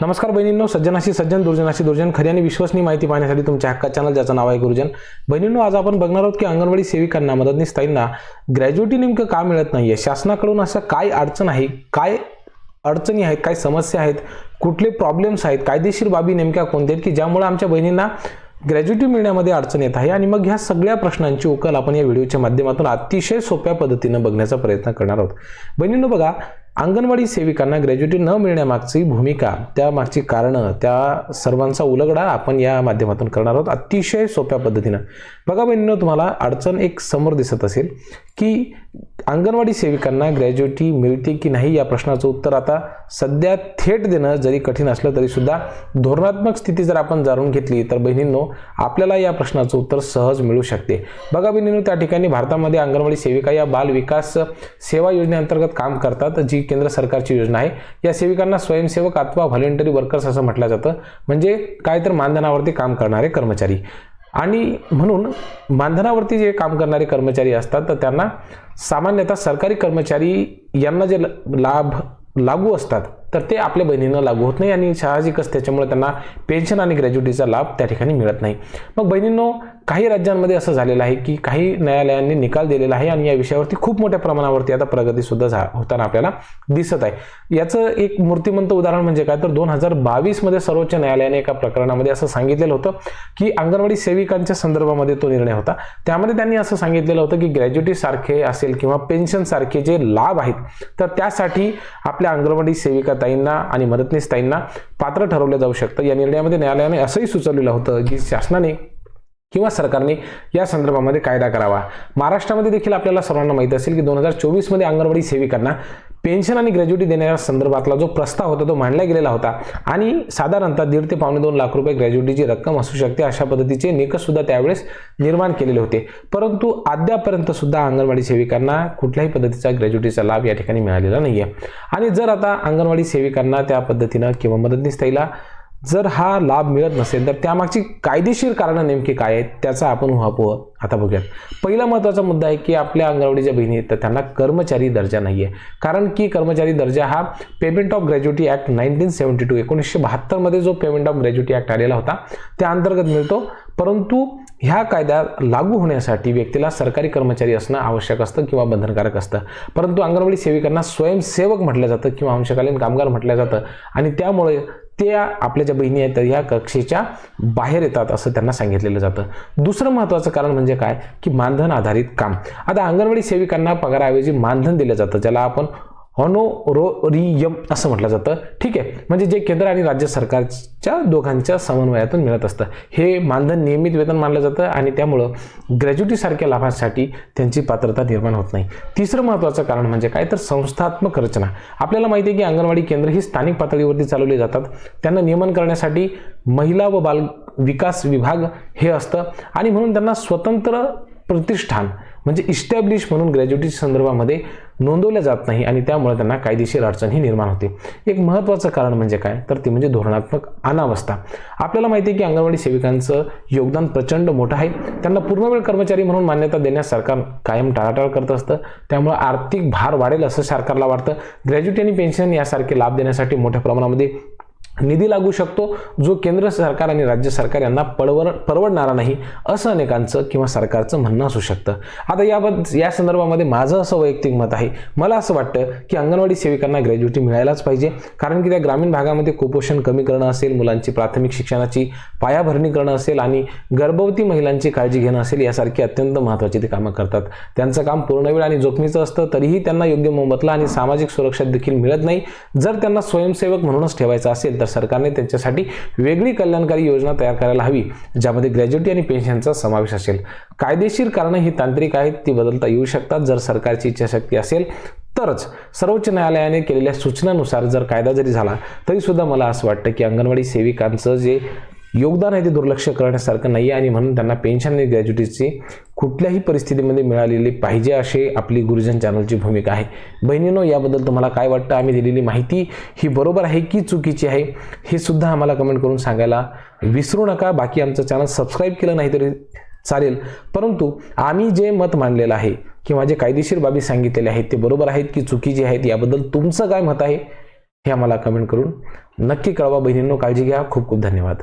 नमस्कार बहिणींनो सज्जनाशी सज्जन दुर्जनाशी दुर्जन खरी आणि विश्वसनीय माहिती पाहण्यासाठी तुमच्या हक्का चॅनल ज्याचं नाव आहे गुरुजन. बहिणींनो आज आपण बघणार आहोत की अंगणवाडी सेविकांना मदतनीस ताईंना ग्रॅज्युएटी नेमकं का मिळत नाहीये? शासनाकडून असं काय अडचण आहे? काय अडचणी आहेत? काय समस्या आहेत? कुठले प्रॉब्लेम्स आहेत? कायदेशीर बाबी नेमक्या कोणत्या आहेत? की ज्यामुळे आमच्या बहिणींना ग्रॅज्युटी मिळण्यामध्ये अडचण येत आहे? आणि मग ह्या सगळ्या प्रश्नांची उकल आपण या व्हिडिओच्या माध्यमातून अतिशय सोप्या पद्धतीनं बघण्याचा प्रयत्न करणार आहोत. बहिणींनो बघा अंगणवाडी सेविकांना ग्रॅज्युएटी न मिळण्यामागची भूमिका त्यामागची कारणं त्या सर्वांचा उलगडा आपण या माध्यमातून करणार आहोत. अतिशय सोप्या पद्धतीनं. बघा बहिणीनं तुम्हाला अडचण एक समोर दिसत असेल. की अंगणवाडी सेविकांना ग्रॅज्युएटी मिळते की नाही या प्रश्नाचं उत्तर आता सध्या थेट देणं जरी कठीण असलं तरी सुद्धा धोरणात्मक स्थिती जर आपण जाणून घेतली तर बहिणींनो आपल्याला या प्रश्नाचं उत्तर सहज मिळू शकते. बघा बहिणींनो त्या ठिकाणी भारतामध्ये अंगणवाडी सेविका या बाल विकास सेवा योजनेअंतर्गत काम करतात जी केंद्र सरकारची योजना आहे. या सेविकांना स्वयंसेवक अथवा व्हॉलेंटरी वर्कर्स असं म्हटलं जातं. म्हणजे काय तर मानधनावरती काम करणारे कर्मचारी. आणि म्हणून मानधनावरती जे काम करणारे कर्मचारी असतात तर त्यांना सामान्यतः सरकारी कर्मचारी यांना जे ल- लाभ लागू असतात तर ते आपल्या बहिणींना लागू होत नाही आणि साहजिकच त्याच्यामुळे त्यांना पेन्शन आणि ग्रॅज्युटीचा लाभ त्या ठिकाणी मिळत नाही. मग बहिणींनो काही राज्यांमध्ये असं झालेलं आहे की काही न्यायालयांनी निकाल दिलेला आहे आणि या विषयावरती खूप मोठ्या प्रमाणावरती आता प्रगतीसुद्धा झा होताना आपल्याला दिसत आहे. याचं एक मूर्तिमंत उदाहरण म्हणजे काय? तर दोन हजार बावीसमध्ये सर्वोच्च न्यायालयाने एका प्रकरणामध्ये असं सांगितलेलं होतं की अंगणवाडी सेविकांच्या संदर्भामध्ये तो निर्णय होता. त्यामध्ये त्यांनी असं सांगितलेलं होतं की ग्रॅज्युटी सारखे असेल किंवा पेन्शनसारखे जे लाभ आहेत तर त्यासाठी आपल्या अंगणवाडी सेविका ताईंना आणि मदतनीस ताईंना पात्र ठरवलं जाऊ शकतं. या निर्णयामध्ये न्यायालयाने असंही सुचवलेलं होतं की शासनाने किंवा सरकारने या संदर्भामध्ये कायदा करावा. महाराष्ट्रामध्ये देखील आपल्याला सर्वांना माहिती असेल की दोन हजार चोवीसमध्ये अंगणवाडी सेविकांना पेन्शन आणि ग्रॅज्युटी देण्याच्या संदर्भातला जो प्रस्ताव होता तो मांडला गेलेला होता. आणि साधारणतः दीड ते पावणे दोन लाख रुपये ग्रॅज्युटीची रक्कम असू शकते अशा पद्धतीचे निकषसुद्धा त्यावेळेस निर्माण केलेले होते. परंतु अद्यापर्यंत सुद्धा अंगणवाडी सेविकांना कुठल्याही पद्धतीचा ग्रॅज्युटीचा लाभ या ठिकाणी मिळालेला नाही आहे आणि जर आता अंगणवाडी सेविकांना त्या पद्धतीनं किंवा मदतनीस ताईला जर हा लाभ मिळत नसेल तर त्यामागची कायदेशीर कारणं नेमकी काय आहेत त्याचा आपण उहापोह आता बघूयात. पहिला महत्त्वाचा मुद्दा आहे की आपल्या अंगणवाडीच्या बहिणी आहेत तर त्यांना कर्मचारी दर्जा नाही आहे. कारण की कर्मचारी दर्जा हा payment of gratuity act nineteen seventy two एकोणीसशे बहात्तरमध्ये जो पेमेंट ऑफ ग्रॅज्युटी ॲक्ट आलेला होता त्या अंतर्गत मिळतो. परंतु ह्या कायदा लागू होण्यासाठी व्यक्तीला सरकारी कर्मचारी असणं आवश्यक असतं किंवा बंधनकारक असतं. परंतु अंगणवाडी सेविकांना स्वयंसेवक म्हटलं जातं किंवा अंशकालीन कामगार म्हटलं जातं. आणि त्यामुळे त्या आपल्या ज्या बहिणी आहेत तर ह्या कक्षेच्या बाहेर येतात असं त्यांना सांगितलेलं जातं. दुसरं महत्त्वाचं कारण म्हणजे काय? की मानधन आधारित काम. आता अंगणवाडी सेविकांना पगाराऐवजी मानधन दिलं जातं ज्याला आपण हॉनोरोरियम असं म्हटलं जातं. ठीक आहे? म्हणजे जे केंद्र आणि राज्य सरकारच्या दोघांच्या समन्वयातून मिळत असतं. हे मानधन नियमित वेतन मानलं जातं आणि त्यामुळं ग्रॅज्युटीसारख्या लाभांसाठी त्यांची पात्रता निर्माण होत नाही. तिसरं महत्त्वाचं कारण म्हणजे काय? तर संस्थात्मक रचना. आपल्याला माहिती आहे की अंगणवाडी केंद्र ही स्थानिक पातळीवरती चालवली जातात. त्यांना नियमन करण्यासाठी महिला व बाल विकास विभाग हे असतं. आणि म्हणून त्यांना स्वतंत्र प्रतिष्ठान म्हणजे इस्टॅब्लिश म्हणून ग्रॅज्युटी संदर्भामध्ये नोंदवल्या जात नाही आणि त्यामुळे त्यांना कायदेशीर अडचणही निर्माण होते. एक महत्त्वाचं कारण म्हणजे काय? तर ती म्हणजे धोरणात्मक अनावस्था. आपल्याला माहिती आहे की अंगणवाडी सेविकांचं योगदान प्रचंड मोठं आहे. त्यांना पूर्णवेळ कर्मचारी म्हणून मान्यता देण्यास सरकार कायम टाळाटाळ करत असतं. त्यामुळे आर्थिक भार वाढेल असं सरकारला वाटतं. ग्रॅज्युटी आणि पेन्शन यासारखे लाभ देण्यासाठी मोठ्या प्रमाणामध्ये निधी लागू शकतो जो केंद्र सरकार आणि राज्य सरकार यांना पडवर परवडणारा नाही असं अनेकांचं किंवा सरकारचं म्हणणं असू शकतं. आता याबद्द या संदर्भामध्ये माझं असं वैयक्तिक मत आहे. मला असं वाटतं की अंगणवाडी सेविकांना ग्रॅज्युटी मिळायलाच पाहिजे. कारण की त्या ग्रामीण भागामध्ये कुपोषण कमी करणं असेल मुलांची प्राथमिक शिक्षणाची पायाभरणी करणं असेल आणि गर्भवती महिलांची काळजी घेणं असेल यासारखी अत्यंत महत्त्वाची ती कामं करतात. त्यांचं काम पूर्णवेळ आणि जोखमीचं असतं तरीही त्यांना योग्य मोबदला आणि सामाजिक सुरक्षा देखील मिळत नाही. जर त्यांना स्वयंसेवक म्हणूनच ठेवायचं असेल तर सरकारने त्यांच्यासाठी वेगळी कल्याणकारी योजना तयार करायला हवी ज्यामध्ये ग्रॅज्युटी आणि पेन्शनचा समावेश असेल. कायदेशीर कारणं ही तांत्रिक आहेत ती बदलता येऊ शकतात. जर सरकारची इच्छाशक्ती असेल तरच सर्वोच्च न्यायालयाने केलेल्या सूचनानुसार जर कायदा जरी झाला तरी सुद्धा मला असं वाटतं की अंगणवाडी सेविकांचं जे योगदान आहे ते दुर्लक्ष करण्यासारखं नाही आहे आणि म्हणून त्यांना पेन्शन आणि ग्रॅज्युटीची कुठल्याही परिस्थितीमध्ये मिळालेली पाहिजे अशी आपली गुरुजन चॅनलची भूमिका आहे. बहिणीनो याबद्दल तुम्हाला काय वाटतं? आम्ही दिलेली माहिती ही बरोबर आहे की चुकीची आहे? हे सुद्धा आम्हाला कमेंट करून सांगायला विसरू नका. बाकी आमचं चॅनल सबस्क्राईब केलं नाही तरी चालेल. परंतु आम्ही जे मत मांडलेलं आहे किंवा जे कायदेशीर बाबी सांगितलेले आहेत ते बरोबर आहेत की चुकीचे आहेत याबद्दल तुमचं काय मत आहे हे आम्हाला कमेंट करून नक्की कळवा. बहिणींनो काळजी घ्या. खूप खूप धन्यवाद.